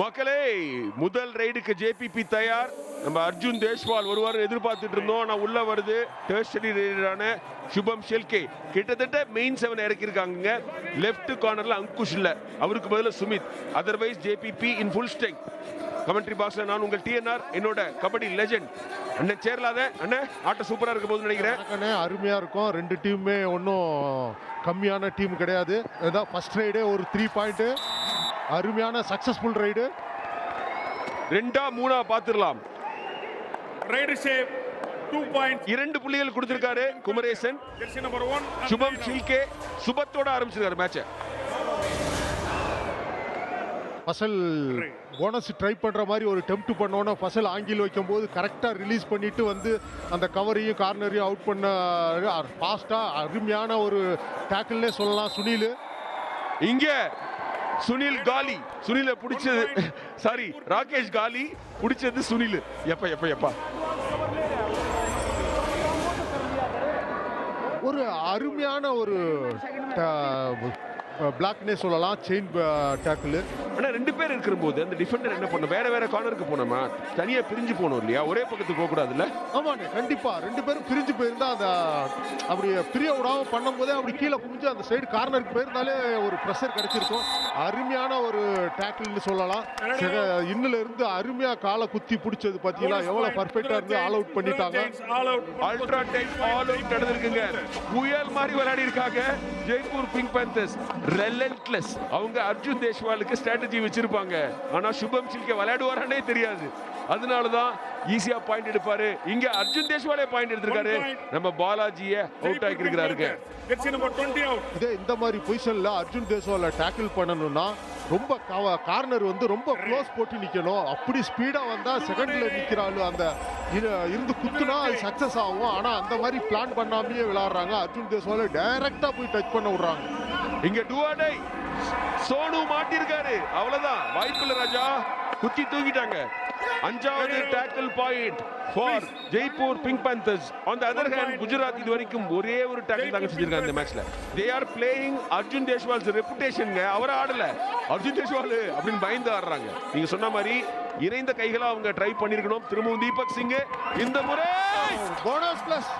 மக்களே முதல் ரைடுக்கு ஜேபிபி தயார். நம்ம அர்ஜுன் தேஷ்வால் வருவார் எதிர்பார்த்துட்டு இருந்தோம். ஆனால் உள்ள வருது. டெர்ஷரி ரைடரான சுபம் ஷெல்கே. கிட்டத்தட்ட மெயின் செவன் இறக்கியிருக்காங்க லெஃப்ட் கார்னரில் அங்குஷ் இல்லை. அவருக்கு பதில் Sumit. Otherwise JPP in full strength commentary பாக்ஸில் நான் உங்கள் டிஎன்ஆர் என்னோட கபடி லெஜெண்ட் அண்ணன் சேரலாத. அண்ணன் ஆட்டம் சூப்பராக இருக்க போதுன்னு நினைக்கிறேன். அருமையாக இருக்கும். ரெண்டு டீமுமே ஒன்றும் கம்மியான டீம் கிடையாது. ஏதாவது ஃபர்ஸ்ட் ரைடே ஒரு த்ரீ பாயிண்ட்டு அருமையான சக்ஸஸ்ஃபுல் ரைடு ரெண்டா மூணா shape, two points. இரண்டு புள்ளிகள் கொடுத்திருக்காரு குமரேசன். சுபம் ஷில்கே சுபத்தோட ஆரம்பிச்சிருக்காரு மேட்சை ஃபசல் போனஸ் ட்ரை பண்ணுற மாதிரி ஒரு டெம்ப்ட் பண்ணோன்னே ஃபசல் ஆங்கில் வைக்கும்போது கரெக்டாக ரிலீஸ் பண்ணிட்டு வந்து அந்த கவரையும் கார்னரையும் அவுட் பண்ண ஃபாஸ்ட்டாக அருமையான ஒரு டேக்கிள்னே சொல்லலாம் சுனில். இங்க சுனில் காலி. சுனில பிடிச்சது சாரி ராகேஷ் காலி பிடிச்சது சுனில். எப்ப எப்ப எப்பா. ஒரு அருமையான ஒரு பிளாக்னே சொல்லலாம் செயின் டேக்கிள் ஆனா ரெண்டு பேர் இருக்கும்போது அந்த டிஃபெண்டர் என்ன பண்ணும் வேற வேற கார்னருக்கு போனோமா? தனியா பிரிஞ்சு போகணும் இல்லையா? ஒரே பக்கத்துக்கு போக கூடாதுல்ல? ஆமாண்ணே கண்டிப்பா. ரெண்டு பேரும் பிரிஞ்சு போயிருந்தா அந்த அப்படி பிரிய விடாம பண்ணும்போதே அப்படி கீழே குமிஞ்சு அந்த சைடு கார்னருக்கு போயிருந்தாலே ஒரு ப்ரெஷர் கிடைச்சிருக்கும். அருமையான ஒரு டேக்கிள்னு சொல்லலாம். சில இன்னுல இருந்து அருமையா காலை குத்தி பிடிச்சது பாத்தீங்களா? எவ்வளவு பர்ஃபெக்டா இருந்து ஆல் அவுட் பண்ணிட்டாங்க. அல்ட்ரா டெக் ஆல் அவுட் நடந்திருக்குங்க. புயல் மாதிரி விளையாடி இருக்காங்க ஜெய்ப்பூர் பிங்க் பேந்தர்ஸ் ரெலன்ட்லெஸ் அவங்க அர்ஜுன் தேஷ்வாலுக்கு ஸ்ட்ராட்டஜி வச்சிருப்பாங்க. ஆனா சுபம் சில்கே விளையாடுவாரானே தெரியாது. அதனால தான் ஈஸியா பாயிண்ட் எடுப்பாரு. இங்க அர்ஜுன் தேஷ்வாலே பாயிண்ட் எடுத்திருக்காரு. நம்ம பாலாஜிய அவுட் ஆக்கி இருக்கிறாருங்க Jersey number 20 out. இதே இந்த மாதிரி பொசிஷன்ல அர்ஜுன் தேஸ்வால டேக்கிள் பண்ணணும்னா ரொம்ப கார்னர் வந்து ரொம்ப க்ளோஸ் போட்டு நிக்கணும். அப்படி ஸ்பீடா வந்தா செகண்ட்ல நிக்கிறாள் அந்த இரு- இருந்து குத்துனா அது சக்சஸ் ஆகும். ஆனா அந்த மாதிரி பிளான் பண்ணாமயே விளையாடுறாங்க. அர்ஜுன் தேஸ்வால டைரக்டா போய் டச் பண்ண விடுறாங்க. இங்க டுவாடை. சோனு மாட்டிருக்காரு. அவ்வளவுதான். வாய்ப்பில்ல ராஜா குத்தி தூக்கிட்டாங்க. அஞ்சாவது tackle point for Jaipur pink panthers on the other hand Gujarat இது வரைக்கும் ஒரே ஒரு டேக்கிள் தாங்க செஞ்சிருக்காங்க இந்த மேட்ச்ல they are playing Arjun Deshwal's ரெப்புடேஷன்ங்க அவர் ஆடல. அர்ஜுன் தேஷ்வால் அப்படின்னு பயந்து ஆடுறாங்க. நீங்க சொன்ன மாதிரி இணைந்த கைகளா அவங்க ட்ரை பண்ணிருக்கணும். திரும்பவும் தீபக் சிங் இந்த முறை. போனஸ் பிளஸ்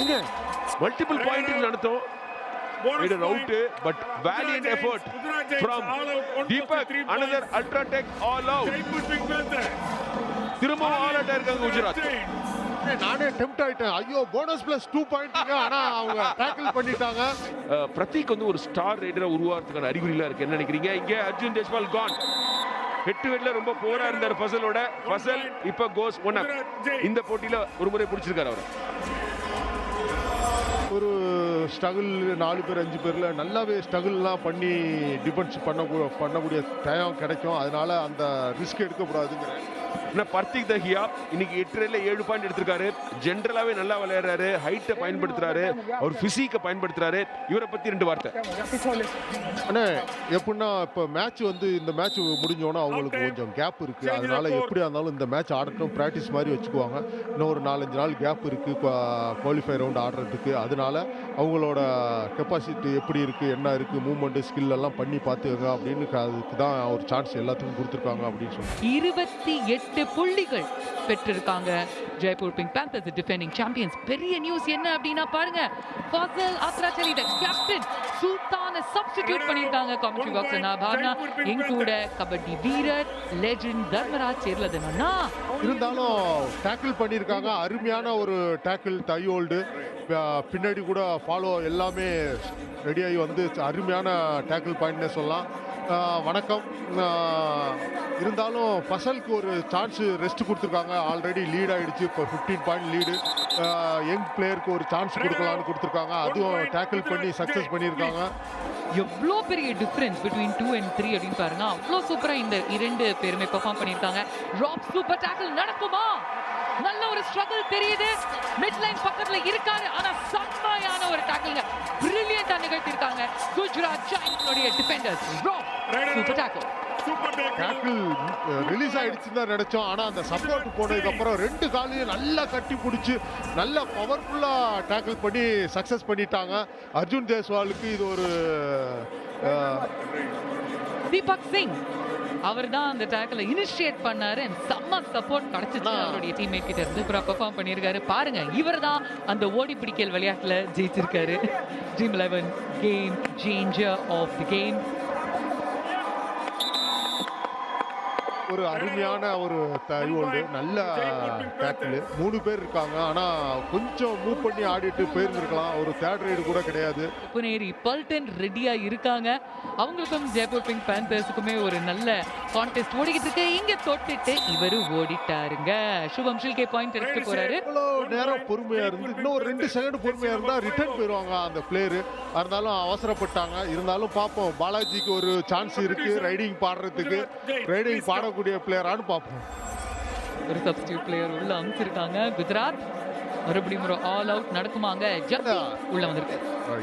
எங்க? மல்டிபிள் பாயிண்ட் நடத்தும். Made an out, but valiant Gujarat effort Giants from Deepak. Another points. ultra tech all out. திரும்பவும் ஆல் அவுட் இருக்காங்க குஜராத். நானே டெம்ட் ஆயிட்டேன். ஐயோ போனஸ் பிளஸ் டூ பாயிண்ட் ஆனா அவங்க டேக்கிள் பண்ணிட்டாங்க. பிரதீக் வந்து ஒரு ஸ்டார் ரைடரா உருவாகிறதுக்கான அறிகுறிலாம் இருக்கு. என்ன நினைக்கிறீங்க? இங்க அர்ஜுன் தேஷ்வால் கான் ஹெட் டு ஹெட்ல ரொம்ப போரா இருந்தார் ஃபசலோட. ஃபசல் இப்ப கோஸ் ஒன் இந்த போட்டியில ஒரு முறை பிடிச்சிருக்காரு அவர். ஒரு ஸ்ட்ரகிள் நாலு பேர் அஞ்சு பேரில் நல்லாவே ஸ்ட்ரகிள்லாம் பண்ணி டிஃபென்ஸ் பண்ண பண்ணக்கூடிய டைம் கிடைக்கும். அதனால அந்த ரிஸ்க் எடுக்கக்கூடாதுங்கிறேன் ஆனா பர்த்திக் தஹியா? இன்னைக்கு எட்டு ரன்ல ஏழு பாயிண்ட் எடுத்திருக்காரு. ஜென்ரலாவே நல்லா விளையாடுறாரு. ஹைட்டை பயன்படுத்துறாரு. அவர் பிசிக்கை பயன்படுத்துறாரு. இவரை பத்தி ரெண்டு வார்த்தை. அண்ணே எப்படின்னா இப்போ மேட்ச் வந்து இந்த மேட்ச் முடிஞ்சோன்னா அவங்களுக்கு கொஞ்சம் கேப் இருக்கு. அதனால எப்படியா இருந்தாலும் இந்த மேட்ச் ஆடட்டும். ப்ராக்டிஸ் மாதிரி வச்சுக்குவாங்க. இன்னும் ஒரு நாலஞ்சு நாள் கேப் இருக்கு. குவாலிஃபை ரவுண்ட் ஆடுறதுக்கு. அதனால அவங்களோட கெப்பாசிட்டி எப்படி இருக்கு? என்ன இருக்கு? மூவ்மெண்ட் ஸ்கில் எல்லாம் பண்ணி பார்த்துக்கங்க. அப்படின்னு அதுக்கு தான் ஒரு சான்ஸ் எல்லாத்துக்கும் கொடுத்துருக்காங்க அப்படின்னு சொல்லி இருபத்தி எட்டு புள்ளிகள் பெற்றிருக்காங்க. Jaipur pink panthers defending champions பெரிய நியூஸ் என்ன அப்படின்னா பாருங்க. ஃபாசல் ஆத்ராச்சரி த கேப்டன் சுல்தான சப்ஸ்டிடியூட் பண்ணிருக்காங்க காமெண்ட்ரி பாக்ஸ் நான் பாவனா என் கூட கபடி வீரர் லெஜெண்ட் தர்மராஜ் சேர்லதனா இருந்தாலும் டேக்கிள் பண்ணியிருக்காங்க. அருமையான ஒரு டேக்கிள் டை ஹோல்டு பின்னாடி கூட ஃபாலோ எல்லாமே ரெடியாகி வந்து அருமையான டேக்கிள் பாயிண்ட்னே சொல்லலாம். வணக்கம். இருந்தாலும் ஃபசலுக்கு ஒரு சான்ஸ் ரெஸ்ட் கொடுத்துருக்காங்க. ஆல்ரெடி லீட் ஆகிடுச்சு இப்போ ஃபிஃப்டீன் பாயிண்ட் லீடு யங் பிளேயருக்கு ஒரு சான்ஸ் கொடுக்கலான்னு கொடுத்துருக்காங்க. அதுவும் டேக்கிள் பண்ணி சக்ஸஸ் பண்ணியிருக்காங்க. எவ்வளோ பெரிய difference between two and three அப்படின்னு பாருங்க. அவ்வளோ சூப்பராக இந்த இரண்டு பேருமே பெர்ஃபார்ம் பண்ணியிருக்காங்க. ராப் சூப்பர் டேக்கிள் நடக்குமா? நல்ல ஒரு ஸ்ட்ரகிள் தெரியுது. மிட் லைன் பக்கத்துல இருக்காரு. ஆனா செம்மையான ஒரு டேக்கிள்ங்க பிரில்லியண்டா நிகழ்த்திருக்காங்க குஜராத் ஜாயின்ஸோடைய டிஃபெண்டர்ஸ் ராப் சூப்பர் டேக்கிள் ரிலீஸ் ஆயிடுச்சுன்னு தான் நினைச்சோம். ஆனா அந்த சப்போர்ட் போனதுக்கு அப்புறம் ரெண்டு காலையும் நல்லா கட்டி பிடிச்சி நல்லா பவர்ஃபுல்லா டேக்கிள் பண்ணி சக்சஸ் பண்ணிட்டாங்க. அர்ஜுன் தேஸ்வாலுக்கு இது ஒரு தீபக் சிங் அவர் தான் அந்த டேக்கில் இனிஷியேட் பண்ணாரு. செம்ம சப்போர்ட் கிடைச்சிச்சு. அவருடைய டீம்மேட் கிட்ட இருந்து. அப்புறம் பெர்ஃபார்ம் பண்ணியிருக்காரு. பாருங்க இவர் தான் அந்த ஓடி பிடிக்கல் விளையாட்டுல ஜெயிச்சிருக்காரு. Dream eleven game changer of the game ஒரு அருமையான ஒரு தைவோல்டு நல்ல டேக்கிள் மூணு பேர் இருக்காங்க. ஆனா கொஞ்சம் மூவ் பண்ணி ஆடிட்டு போயிருந்திருக்கலாம். ஒரு தேர்ட் ரைடு கூட கிடையாது. புனேரி பல்டன் ரெடியா இருக்காங்க. அவங்களுக்கும் ஜெய்ப்பூர் பிங்க் பேந்தர்ஸுக்குமே ஒரு நல்ல கான்டெஸ்ட் ஓடிக்கிட்டு இருக்கு. இங்க தொட்டுட்டு இவரு ஓடிட்டாருங்க. சுபம் ஷில்கே பாயிண்ட் எடுத்துட்டு போறாரு. இவ்வளோ நேரம் பொறுமையா இருந்து இன்னும் ஒரு ரெண்டு செகண்ட் பொறுமையா இருந்தா ரிட்டர்ன் போயிடுவாங்க அந்த பிளேயரு இருந்தாலும் அவசரப்பட்டாங்க. இருந்தாலும் பார்ப்போம் பாலாஜிக்கு ஒரு சான்ஸ் இருக்கு. ரைடிங் பாடுறதுக்கு. ரைடிங் பாடக்கூடிய பிளேயரான்னு பார்ப்போம். ஒரு சப்ஸ்டியூட் பிளேயர் உள்ள அனுப்பிச்சிருக்காங்க குஜராத் மறுபடியும் ஒரு ஆல் அவுட் நடக்குமாங்க உள்ள வந்திருக்கு.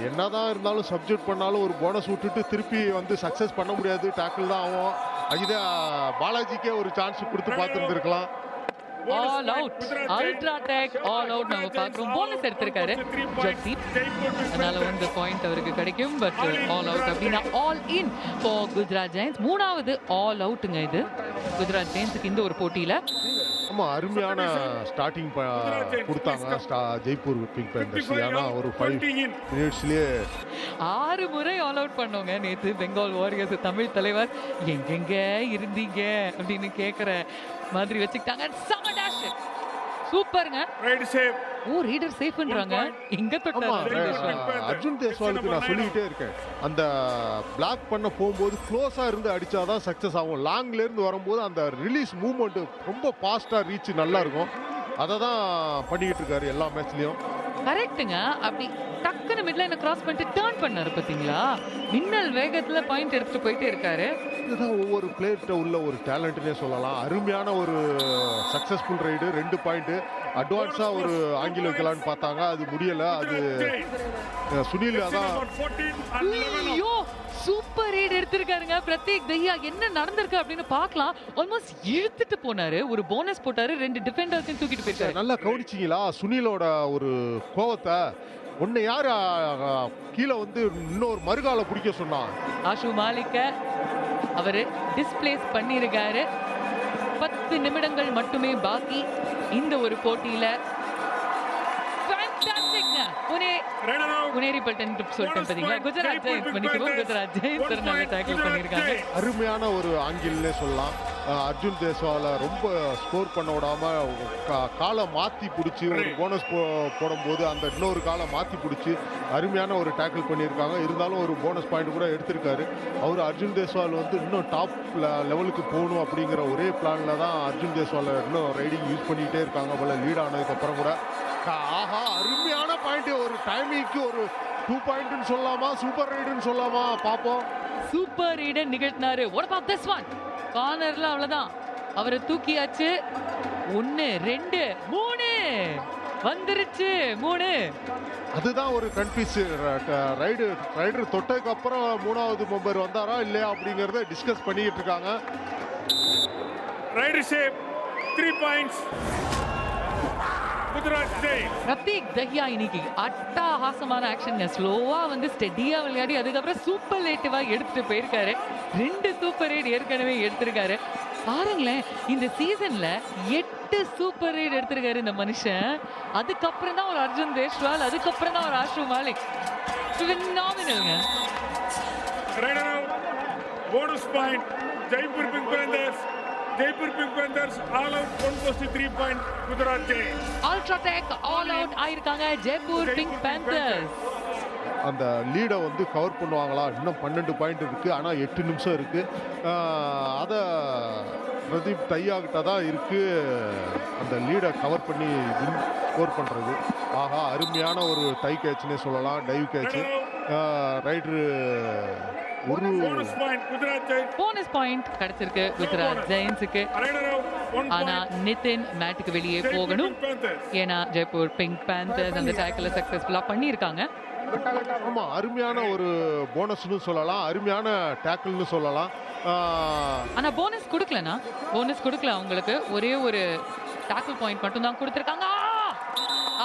என்னதான் இருந்தாலும் சப்ஜெக்ட் பண்ணாலும் ஒரு போனஸ் விட்டுட்டு திருப்பி வந்து சக்சஸ் பண்ண முடியாது. டேக்கிள் தான் ஆகும். இதை பாலாஜிக்கே ஒரு சான்ஸ் கொடுத்து பார்த்துருந்துருக்கலாம். All out ultra tech all out நம்ம பார்க்குறோம். போனஸ் எடுத்திருக்காரு. ஜக்தீப் அதனால வந்து பாயிண்ட் அவருக்கு கிடைக்கும். பட் ஆல் அவுட் அப்படின்னா all in for Gujarat giants மூணாவது ஆல் அவுட்டுங்க இது. குஜராத் ஜெயின்ஸுக்கு இந்த ஒரு போட்டியில. ஆமா அருமையான ஸ்டார்டிங் கொடுத்தாங்க. ஸ்டா- ஜெய்ப்பூர் பிங்க் பேந்தர்ஸ் ஏன்னா ஒரு ஃபைவ் மினிட்ஸ்லயே ஆறு முறை ஆல் அவுட் பண்ணோங்க நேத்து. பெங்கால் வாரியர்ஸ் தமிழ் தலைவர். எங்கெங்க இருந்தீங்க? அப்படின்னு கேக்குற மாதிரி வச்சுக்கிட்டாங்க. செம டேஷ் சூப்பருங்க. ரைட் சேவ் ஓ ரீடர் சேஃப்ன்றாங்க எங்க தொட்டாரு? அர்ஜுன் தேஸ்வாலுக்கு நான் சொல்லிக்கிட்டே இருக்கேன். அந்த பிளாக் பண்ண போகும்போது க்ளோஸா இருந்து அடிச்சாதான் சக்சஸ் ஆகும். லாங்ல இருந்து வரும்போது அந்த ரிலீஸ் மூவ்மெண்ட் ரொம்ப ஃபாஸ்டா ரீச் நல்லா இருக்கும். அதை தான் பண்ணிக்கிட்டு இருக்காரு எல்லா மேட்ச்லயும் கரெக்ட்டுங்க அப்படி டக்குன்னு மிட்ல என்ன கிராஸ் பண்ணிட்டு டேர்ன் பண்ணாரு பாத்தீங்களா? மின்னல் வேகத்துல பாயிண்ட் எடுத்துட்டு போயிட்டே இருக்காரு. இதுதான் ஒவ்வொரு பிளேயர்கிட்ட உள்ள ஒரு டேலண்ட்னே சொல்லலாம். அருமையான ஒரு சக்சஸ்ஃபுல் ரைடு ரெண்டு பாயிண்ட் அட்வான்ஸா ஒரு ஆங்கில வைக்கலான்னு பார்த்தாங்க. அது முடியல. அது சுனில் அதான் ஐயோ சூப்பர் ரீட் எடுத்திருக்காருங்க. பிரதீக் தஹியா என்ன நடந்திருக்கு அப்படின்னு பார்க்கலாம். ஆல்மோஸ்ட் இழுத்துட்டு போனாரு. ஒரு போனஸ் போட்டாரு. ரெண்டு டிஃபெண்டர்ஸையும் தூக்கிட்டு போயிருக்காரு நல்லா கவனிச்சிங்களா? சுனிலோட ஒரு கோவத்தை உன்னை யார் கீழே வந்து இன்னொரு மறுகால பிடிக்க சொன்னான் ஆஷு மாலிக்க அவரு டிஸ்பிளேஸ் பண்ணியிருக்காரு பத்து நிமிடங்கள் மட்டுமே பாக்கி. இந்த ஒரு போட்டியில புனேரி பல்டன் சொல்லிட்டேன் பாத்தீங்களா குஜராத் ஜெயின்ஸ் பண்ணிக்குவோம் குஜராத் ஜெயின்ஸ் ஒரு நல்ல டேக்கிள் பண்ணிருக்காங்க அருமையான ஒரு ஆங்கிள்னே சொல்லலாம். அர்ஜுன் தேஸ்வால ரொம்ப ஸ்கோர் பண்ண விடாம கா- காலை மாத்தி பிடிச்சி ஒரு போனஸ் போடும்போது அந்த இன்னொரு காலை மாத்தி பிடிச்சி அருமையான ஒரு டேக்கிள் பண்ணியிருக்காங்க. இருந்தாலும் ஒரு போனஸ் பாயிண்ட் கூட எடுத்திருக்காரு. அவர் அர்ஜுன் தேஸ்வால் வந்து இன்னும் டாப் லெவலுக்கு போகணும் அப்படிங்கிற ஒரே பிளான்ல தான் அர்ஜுன் தேஸ்வாலை இன்னும் ரைடிங் யூஸ் பண்ணிக்கிட்டே இருக்காங்க போல லீட் ஆனதுக்கு அப்புறம் கூட. ஆஹா அருமையான பாயிண்ட் ஒரு டைமிங்க்கு ஒரு டூ பாயிண்ட்னு சொல்லலாமா சூப்பர் ரைடுன்னு சொல்லலாமா பார்ப்போம். சூப்பர் ரீடர் நிகழ்த்தினாரு. What about this one? கார்னர்ல அவ்வளவுதான். அவரை தூக்கியாச்சு. ஒன்னு ரெண்டு மூணு. வந்துருச்சு மூணு. அதுதான் ஒரு கன்ஃபியூஸ் ரைடு ரைடர் தொட்டதுக்கு அப்புறம் மூணாவது மெம்பர் வந்தாரா இல்லையா அப்படிங்கறத டிஸ்கஸ் பண்ணிட்டு இருக்காங்க. Raid save three points Gujarat Dahiya இன்னைக்கு அட்டகாசமான ஆக்ஷன் ஸ்லோவா வந்து ஸ்டெடியா விளையாடி அதுக்கப்புறம் சூப்பர் லேட்டிவா எடுத்துட்டு போயிருக்காரு. ரெண்டு சூப்பர் ரேட் ஏற்கனவே எடுத்திருக்காரு. பாருங்களேன் இந்த சீசன்ல எட்டு சூப்பர் ரேட் எடுத்திருக்காரு இந்த மனுஷன். அதுக்கப்புறம் தான் ஒரு அர்ஜுன் தேஷ்வால் அதுக்கப்புறம் தான் ஒரு Ashu Malik. Phenomenal-ங்க. Raider bonus point Jaipur panthers all out one post three point Gujarat giant ultratech all out ஆயிருக்காங்க ஜெய்ப்பூர் பிங்க் பேந்தர்ஸ் அந்த லீடை வந்து கவர் பண்ணுவாங்களா? இன்னும் பன்னெண்டு பாயிண்ட் இருக்கு ஆனா எட்டு நிமிஷம் இருக்கு. ஆஹ், அத பிரதீப் தையா கிட்ட தான் இருக்கு. அந்த லீடை கவர் பண்ணி ஸ்கோர் பண்றது. ஆஹா அருமையான ஒரு டை கேட்ச்னே சொல்லலாம் டைவ் கேட்ச் ரைடரு ஒரு போனஸ் பாயிண்ட் கிடைச்சிருக்கு குஜராத் ஜெயின்ஸுக்கு. ஆனா நிதின் மேட்டுக்கு வெளியே போகணும். ஏன்னா ஜெய்ப்பூர் பிங்க் பேந்தர்ஸ் அந்த டேக்கிள சக்சஸ்ஃபுல்லா பண்ணியிருக்காங்க. ஆமா அருமையான ஒரு போனஸ்னு சொல்லலாம். அருமையான டேக்கிள்னு சொல்லலாம். ஆஹ், ஆனா போனஸ் கொடுக்கலனா போனஸ் கொடுக்கல. அவங்களுக்கு ஒரே ஒரு டாக்கிள் பாயிண்ட் மட்டும் தான் கொடுத்துருக்காங்க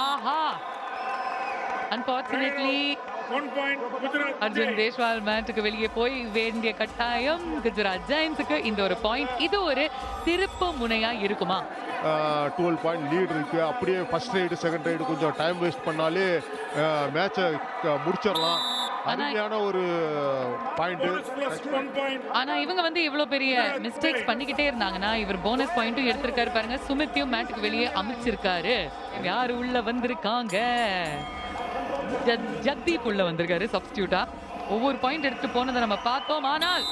ஆஹா! அன்பார்ச்சுனேட்லி அர்ஜுன். தேஷ்வால் மேட்டுக்கு வெளியே போய் வேண்டிய கட்டாயம். குஜராத் ஜெயின்ஸுக்கு இந்த ஒரு பாயிண்ட் இது ஒரு திருப்பு முனையா இருக்குமா? டுவெல் பாயிண்ட் லீட் இருக்கு. அப்படியே ஃபர்ஸ்ட் ரைடு செகண்ட் ரைடு கொஞ்சம் டைம் வேஸ்ட் பண்ணாலே மேட்சை முடிச்சிடலாம். அருமையான ஒரு பாயிண்ட். ஆனா இவங்க வந்து இவ்வளவு பெரிய மிஸ்டேக்ஸ் பண்ணிக்கிட்டே இருந்தாங்கன்னா இவர் போனஸ் பாயிண்ட்டும் எடுத்திருக்காரு பாருங்க. சுமித்தையும் மேட்டுக்கு வெளியே அமைச்சிருக்காரு. யாரு உள்ள வந்திருக்காங்க? ஜக்தீப் உள்ள வந்திருக்காரு சப்ஸ்டியூட்டா ஒவ்வொரு பாயிண்ட் எடுத்துட்டு போனதை நம்ம பார்த்தோம் ஆனால்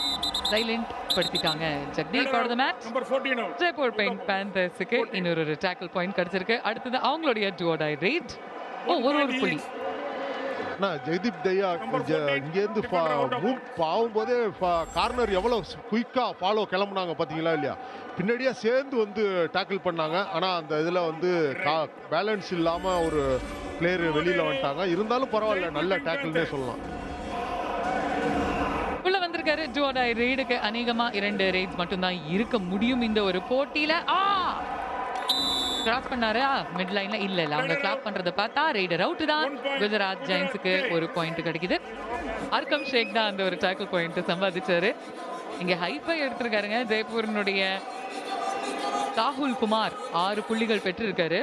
silent படுத்திட்டாங்க. Jagdeep of the match Number 14 out. Jaipur pink பேந்தர்ஸுக்கு இன்னொரு டேக்கிள் பாயிண்ட் கிடைச்சிருக்கு. அடுத்தது அவங்களுடைய டுவோடாய் ரேட் ஓ ஒரு ஒரு புள்ளி. அண்ணா ஜெகதீப் தையா Number ஜ- 14, இங்கேருந்து மூவ் ஆகும்போதே கார்னர் எவ்வளோ குயிக்காக ஃபாலோ கிளம்புனாங்க பார்த்தீங்களா இல்லையா? பின்னாடியே சேர்ந்து வந்து டேக்கிள் பண்ணாங்க. ஆனால் அந்த இதில் வந்து பேலன்ஸ் இல்லாமல் ஒரு பிளேயர் வெளியில் வந்துட்டாங்க. இருந்தாலும் பரவாயில்ல நல்ல டேக்கிள்னே சொல்லலாம். உள்ள வந்திருக்காரு டுவோடாய் ரெய்டுக்கு அநேகமா இரண்டு ரெய்ட்ஸ் மட்டும்தான் இருக்க முடியும் இந்த ஒரு போட்டியில. ஆ! கிராஸ் பண்ணாரு. மிட் லைன்ல இல்ல இல்ல. அவங்க கிளாப் பண்றத பார்த்தா ரெய்டர் அவுட் தான். குஜராத் ஜெயின்ஸுக்கு ஒரு பாயிண்ட் கிடைக்குது. அர்க்கம் ஷேக் தான் அந்த ஒரு டேக்கிள் பாயிண்ட் சம்பாதிச்சாரு. இங்க ஹைஃபை எடுத்திருக்காருங்க. ஜெய்ப்பூரினுடைய ராகுல் குமார் ஆறு புள்ளிகள் பெற்றிருக்காரு.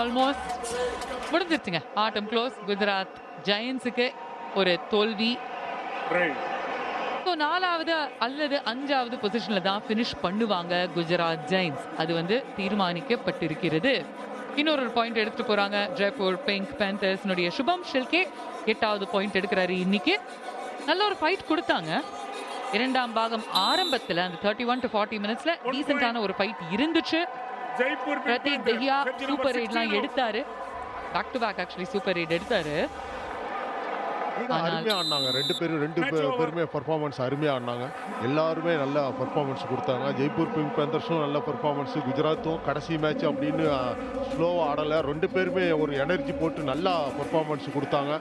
ஆல்மோஸ்ட் முடிஞ்சிருச்சுங்க. ஆட்டம் க்ளோஸ் குஜராத் ஜெயின்ஸுக்கு ஒரு தோல்வி. ஸோ நாலாவது அல்லது அஞ்சாவது பொசிஷன்ல தான் ஃபினிஷ் பண்ணுவாங்க குஜராத் ஜெயின்ஸ். அது வந்து தீர்மானிக்கப்பட்டிருக்கிறது. இன்னொரு பாயிண்ட் எடுத்துட்டு போறாங்க. ஜெய்ப்பூர் பிங்க் பேந்தர்ஸ்னுடைய சுபம் ஷில்கே எட்டாவது பாயிண்ட் எடுக்கிறாரு இன்னைக்கு. நல்ல ஒரு ஃபைட் கொடுத்தாங்க. இரண்டாம் பாகம் ஆரம்பத்துல அந்த தேர்ட்டி ஒன் டு ஃபார்ட்டி மினிட்ஸ்ல டீசென்டான ஒரு ஃபைட் இருந்துச்சு. பிரதீப். தஹியா சூப்பர் ரைட்லாம் 16 out. எடுத்தாரு. Back to back actually super raid எடுத்தாரு. ஆனால் அருமையாக ஆடினாங்க. ரெண்டு பேரும் ரெண்டு. பேருமே பர்ஃபார்மன்ஸ் அருமையாக ஆடினாங்க. எல்லாருமே நல்ல பர்ஃபார்மன்ஸ் கொடுத்தாங்க. ஜெய்ப்பூர் பிங்க் பேந்தர்ஸும் நல்ல பர்ஃபார்மன்ஸ் குஜராத்தும் கடைசி மேட்ச் அப்படின்னு ஸ்லோவாக ஆடலை. ரெண்டு பேருமே ஒரு எனர்ஜி போட்டு நல்லா பர்ஃபார்மன்ஸ் கொடுத்தாங்க.